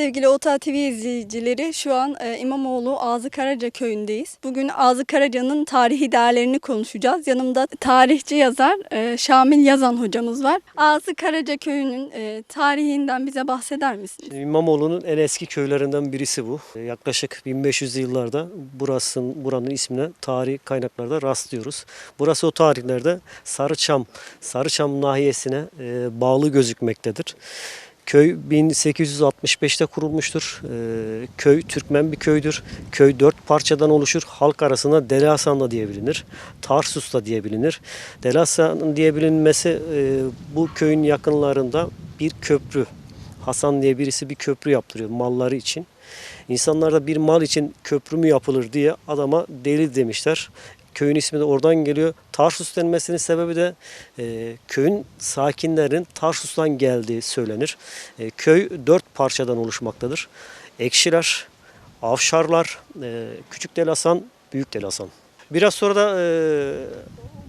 sevgili Ota TV izleyicileri. Şu an e, İmamoğlu Ağzı Karaca köyündeyiz. Bugün Ağzı Karaca'nın tarihi değerlerini konuşacağız. Yanımda tarihçi yazar e, Şamil Yazan hocamız var. Ağzı Karaca köyünün e, tarihinden bize bahseder misiniz? İmamoğlu'nun en eski köylerinden birisi bu. Yaklaşık 1500'lü yıllarda burasının buranın ismine tarihi kaynaklarda rastlıyoruz. Burası o tarihlerde Sarıçam, Sarıçam nahiyesine bağlı gözükmektedir. Köy 1865'te kurulmuştur. E, köy Türkmen bir köydür. Köy dört parçadan oluşur. Halk arasında Delasan'da diye bilinir. Tarsus'ta diye bilinir. Delasan diye bilinmesi e, bu köyün yakınlarında bir köprü Hasan diye birisi bir köprü yaptırıyor malları için. İnsanlar da bir mal için köprü mü yapılır diye adama deli demişler. Köyün ismi de oradan geliyor. Tarsus denmesinin sebebi de e, köyün sakinlerin Tarsus'tan geldiği söylenir. E, köy dört parçadan oluşmaktadır. Ekşiler, Avşarlar, e, Küçük Delasan, Büyük Delasan. Biraz sonra da e,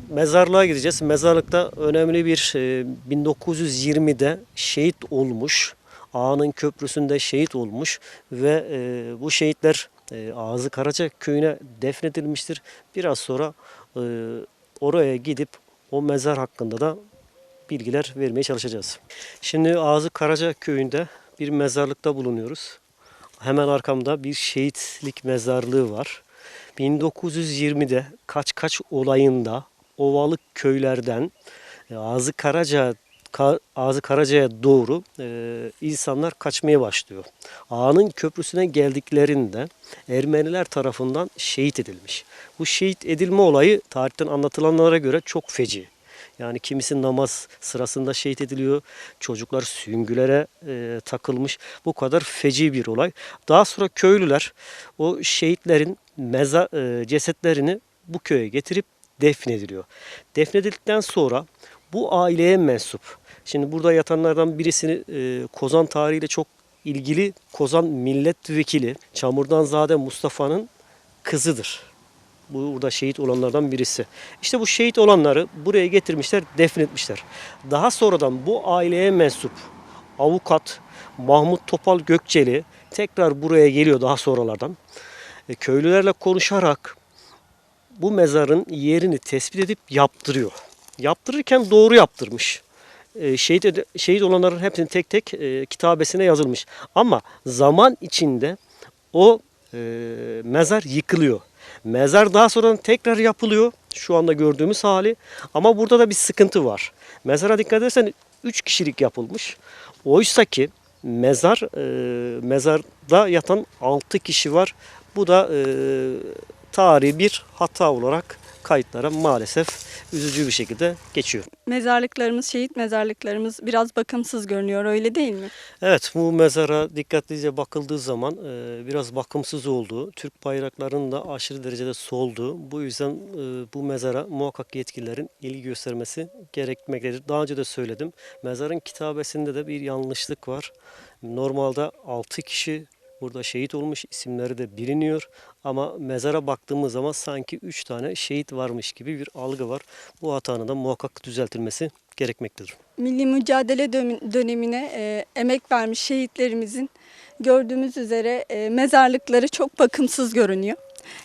mezarlığa gideceğiz. Mezarlıkta önemli bir e, 1920'de şehit olmuş. Ağa'nın köprüsünde şehit olmuş ve e, bu şehitler e, Ağzı Karaca köyüne defnedilmiştir. Biraz sonra e, oraya gidip o mezar hakkında da bilgiler vermeye çalışacağız. Şimdi Ağzı Karaca köyünde bir mezarlıkta bulunuyoruz. Hemen arkamda bir şehitlik mezarlığı var. 1920'de kaç kaç olayında ovalık köylerden e, Ağzı Karaca Ka- Ağzı Karaca'ya doğru e, insanlar kaçmaya başlıyor. Ağa'nın köprüsüne geldiklerinde Ermeniler tarafından şehit edilmiş. Bu şehit edilme olayı tarihten anlatılanlara göre çok feci. Yani kimisi namaz sırasında şehit ediliyor. Çocuklar süngülere e, takılmış. Bu kadar feci bir olay. Daha sonra köylüler o şehitlerin meza, e, cesetlerini bu köye getirip defnediliyor. Defnedildikten sonra bu aileye mensup. Şimdi burada yatanlardan birisini e, Kozan tarihiyle çok ilgili Kozan milletvekili Çamurdan Zade Mustafa'nın kızıdır. Bu burada şehit olanlardan birisi. İşte bu şehit olanları buraya getirmişler, defnetmişler. Daha sonradan bu aileye mensup avukat Mahmut Topal Gökçeli tekrar buraya geliyor daha sonralardan. E, köylülerle konuşarak bu mezarın yerini tespit edip yaptırıyor. Yaptırırken doğru yaptırmış. E, şehit, şehit olanların hepsinin tek tek e, kitabesine yazılmış. Ama zaman içinde o e, mezar yıkılıyor. Mezar daha sonra tekrar yapılıyor. Şu anda gördüğümüz hali. Ama burada da bir sıkıntı var. Mezara dikkat edersen 3 kişilik yapılmış. Oysa ki mezar e, mezarda yatan 6 kişi var. Bu da e, tarihi bir hata olarak kayıtlara maalesef üzücü bir şekilde geçiyor. Mezarlıklarımız, şehit mezarlıklarımız biraz bakımsız görünüyor öyle değil mi? Evet bu mezara dikkatlice bakıldığı zaman e, biraz bakımsız olduğu, Türk bayraklarının da aşırı derecede solduğu, bu yüzden e, bu mezara muhakkak yetkililerin ilgi göstermesi gerekmektedir. Daha önce de söyledim. Mezarın kitabesinde de bir yanlışlık var. Normalde 6 kişi burada şehit olmuş, isimleri de biliniyor. Ama mezara baktığımız zaman sanki 3 tane şehit varmış gibi bir algı var. Bu hatanın da muhakkak düzeltilmesi gerekmektedir. Milli mücadele dönem- dönemine e, emek vermiş şehitlerimizin gördüğümüz üzere e, mezarlıkları çok bakımsız görünüyor.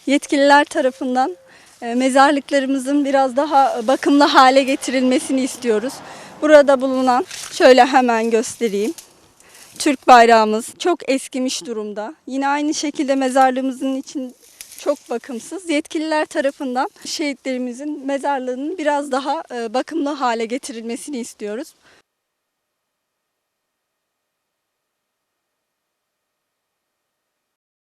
Yetkililer tarafından e, mezarlıklarımızın biraz daha bakımlı hale getirilmesini istiyoruz. Burada bulunan şöyle hemen göstereyim. Türk bayrağımız çok eskimiş durumda. Yine aynı şekilde mezarlığımızın için çok bakımsız. Yetkililer tarafından şehitlerimizin mezarlığının biraz daha e, bakımlı hale getirilmesini istiyoruz.